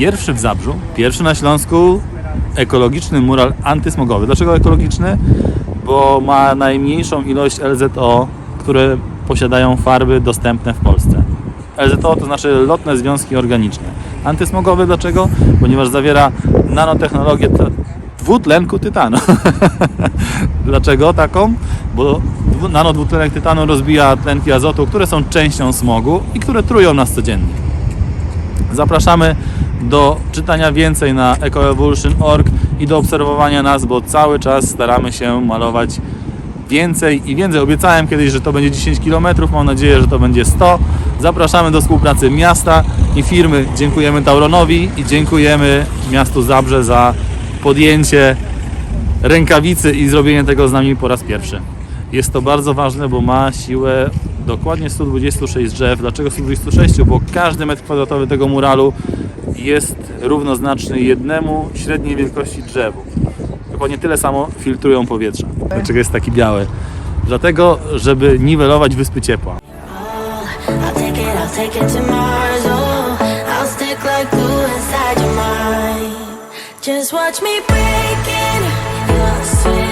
pierwszy w Zabrzu, pierwszy na Śląsku ekologiczny mural antysmogowy. Dlaczego ekologiczny? Bo ma najmniejszą ilość LZO, które posiadają farby dostępne w Polsce. LZO to znaczy lotne związki organiczne. Antysmogowy dlaczego? Ponieważ zawiera nanotechnologię dwutlenku tytanu. dlaczego taką? Bo dwu- nanodwutlenek tytanu rozbija tlenki azotu, które są częścią smogu i które trują nas codziennie. Zapraszamy do czytania więcej na ecoevolution.org i do obserwowania nas, bo cały czas staramy się malować więcej i więcej. Obiecałem kiedyś, że to będzie 10 km, mam nadzieję, że to będzie 100. Zapraszamy do współpracy miasta i firmy. Dziękujemy Tauronowi i dziękujemy miastu Zabrze za podjęcie rękawicy i zrobienie tego z nami po raz pierwszy. Jest to bardzo ważne, bo ma siłę dokładnie 126 drzew. Dlaczego 126? Bo każdy metr kwadratowy tego muralu jest równoznaczny jednemu średniej wielkości drzewu. Dokładnie tyle samo filtrują powietrze. Dlaczego jest taki biały? Dlatego, żeby niwelować wyspy ciepła. Oh. Just watch me break it. You're